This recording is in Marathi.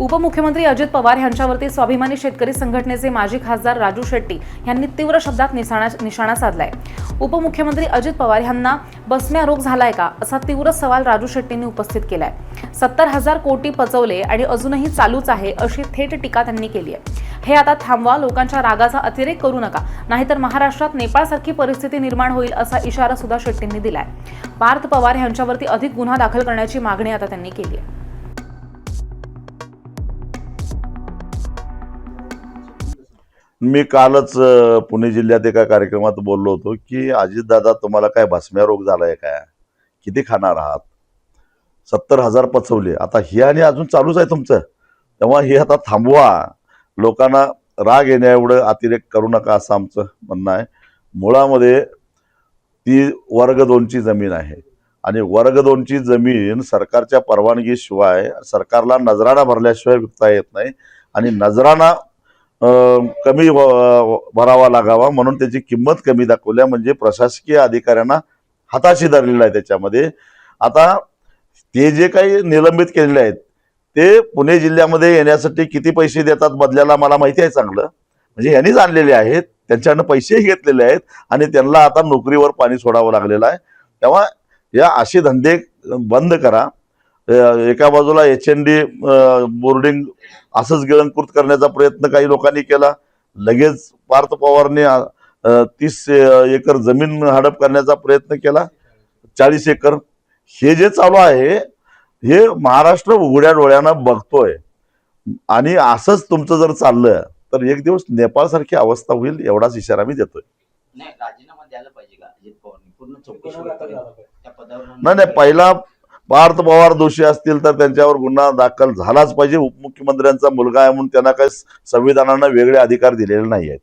उपमुख्यमंत्री अजित पवार यांच्यावरती स्वाभिमानी शेतकरी संघटनेचे माजी खासदार राजू शेट्टी यांनी तीव्र शब्दात निशाणा निशाणा साधलाय. उपमुख्यमंत्री अजित पवार यांना बसम्या रोग झालाय का असा तीव्र सवाल राजू शेट्टींनी उपस्थित केलाय. सत्तर हजार कोटी पचवले आणि अजूनही चालूच आहे अशी थेट टीका त्यांनी केली आहे. हे आता थांबवा लोकांच्या रागाचा अतिरेक करू नका नाहीतर महाराष्ट्रात नेपाळसारखी परिस्थिती निर्माण होईल असा इशारा सुद्धा शेट्टींनी दिलाय. पार्थ पवार यांच्यावरती अधिक गुन्हा दाखल करण्याची मागणी आता त्यांनी केली आहे. मी कालच पुणे जिल्ह्यात एका कार्यक्रमात बोललो होतो की अजितदादा तुम्हाला काय भस्म्या रोग झालाय काय? किती खाणार आहात? सत्तर हजार पचवले. आता हे आणि अजून चालूच आहे तुमचं. तेव्हा हे आता थांबवा. लोकांना राग येण्या एवढं अतिरेक करू नका असं आमचं म्हणणं आहे. मुळामध्ये ती वर्ग दोनची जमीन आहे. आणि वर्ग दोनची जमीन सरकारच्या परवानगीशिवाय सरकारला नजराणा भरल्याशिवाय विकता येत नाही. आणि नजराणा कमी व- भरावा लागावा म्हणून त्याची किंमत कमी दाखवल्या म्हणजे प्रशासकीय अधिकाऱ्यांना हाताशी धरलेलं आहे त्याच्यामध्ये. आता ते जे काही निलंबित केलेले आहेत ते पुणे जिल्ह्यामध्ये येण्यासाठी किती पैसे देतात बदल्याला मला माहिती आहे चांगलं. म्हणजे यांनीच आणलेले आहेत त्यांच्याकडनं पैसेही घेतलेले आहेत आणि त्यांना आता नोकरीवर पाणी सोडावं लागलेलं आहे. तेव्हा या असे धंदे बंद करा. एका बाजूला एच एन डी बोर्डिंग असंच गिळंकृत करण्याचा प्रयत्न काही लोकांनी केला. लगेच पार्थ पवारने तीस एकर जमीन हडप करण्याचा प्रयत्न केला. चाळीस एकर. हे जे चालू आहे हे महाराष्ट्र उघड्या डोळ्यानं बघतोय. आणि असंच तुमचं जर चाललं तर एक दिवस नेपाळ सारखी अवस्था होईल एवढाच इशारा मी देतोय. नाही नाही पहिला पार्थ पवार दोषी असतील तर त्यांच्यावर गुन्हा दाखल झालाच पाहिजे. उपमुख्यमंत्र्यांचा मुलगा आहे म्हणून त्यांना काही संविधानानं वेगळे अधिकार दिलेले नाही आहेत